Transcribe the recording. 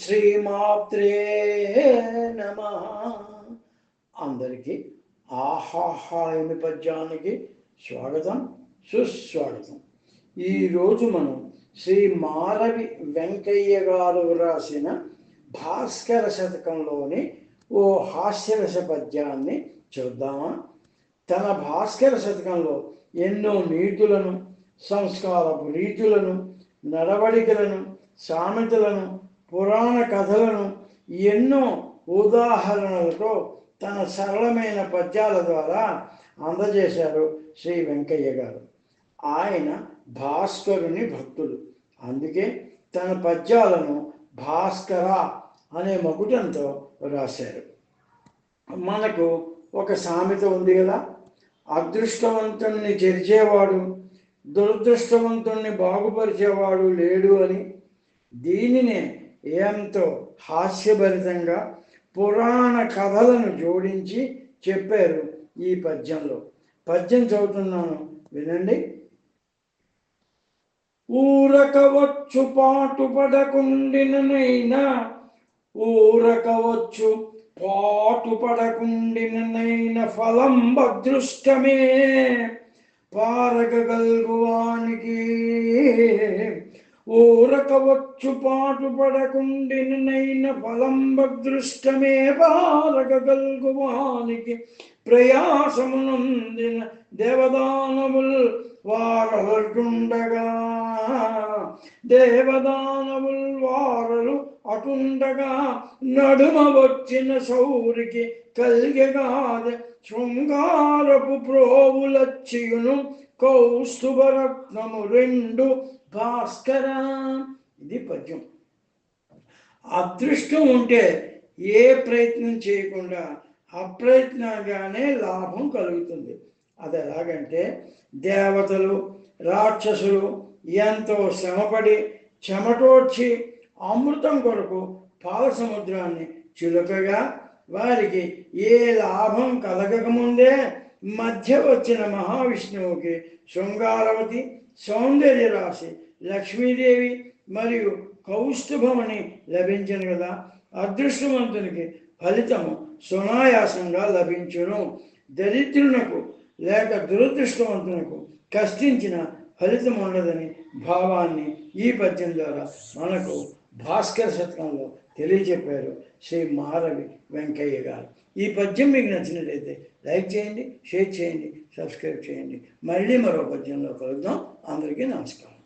శ్రీమాత్రే నమ. అందరికీ ఆహాహాయమి పద్యానికి స్వాగతం సుస్వాగతం. ఈరోజు మనం శ్రీ మారవి వెంకయ్య గారు రాసిన భాస్కర శతకంలోని ఓ హాస్యరస పద్యాన్ని చూద్దామా? తన భాస్కర శతకంలో ఎన్నో నీతులను సంస్కారపు రీతులను నడవడికలను సామెతలను పురాణ కథలను ఎన్నో ఉదాహరణలతో తన సరళమైన పద్యాల ద్వారా అందజేశారు శ్రీ వెంకయ్య గారు. ఆయన భాస్కరుని భక్తుడు. అందుకే తన పద్యాలను భాస్కర అనే మకుటంతో రాశారు. మనకు ఒక సామెత ఉంది కదా అదృష్టవంతుణ్ణి చెరిచేవాడు దురదృష్టవంతుణ్ణి బాగుపరిచేవాడు లేడు అని. దీనినే ఎంతో హాస్యభరితంగా పురాణ కథలను జోడించి చెప్పారు ఈ పద్యంలో. పద్యం చదువుతున్నాను వినండి. ఊరకవచ్చు పాటు పడకుండిననైనా ఊరకవచ్చు పాటు పడకుండిననైన ఫలం భదృష్టమే పారగగల్గువానికి ఊరకవచ్చు పాటు పడకుండినైన ఫలం భదృష్టమే పారగగల్గువానికి ప్రయాసమునందిన దేవదానముల్ వారలుండగా దేవదానముల్ వారలు అటుండగా నడుమ వచ్చిన సౌరికి కలిగగాద శృంగారపు ప్రోవులచ్చియును కౌస్తుభరత్నము రెండు భాస్కర. ఇది పద్యం. అదృష్టం ఉంటే ఏ ప్రయత్నం చేయకుండా అప్రయత్నంగానే లాభం కలుగుతుంది. అది ఎలాగంటే దేవతలు రాక్షసులు ఎంతో శ్రమపడి చెమటోడ్చి అమృతం కొరకు పాల సముద్రాన్ని చిలుకగా వారికి ఏ లాభం కలగకముందే మధ్య వచ్చిన మహావిష్ణువుకి శృంగారవతి సౌందర్య రాశి లక్ష్మీదేవి మరియు కౌస్తుభమని లభించను కదా. అదృష్టవంతునికి ఫలితము సునాయాసంగా లభించును. దరిద్రునకు లేక దురదృష్టవంతునకు కష్టించిన ఫలితం ఉండదని భావాన్ని ఈ పద్యం ద్వారా మనకు భాస్కర శతకంలో తెలియజెప్పారు శ్రీ మారవి వెంకయ్య గారు. ఈ పద్యం మీకు నచ్చినట్లయితే లైక్ చేయండి షేర్ చేయండి సబ్స్క్రైబ్ చేయండి. మళ్ళీ మరో పద్యంలో కలుద్దాం. అందరికీ నమస్కారం.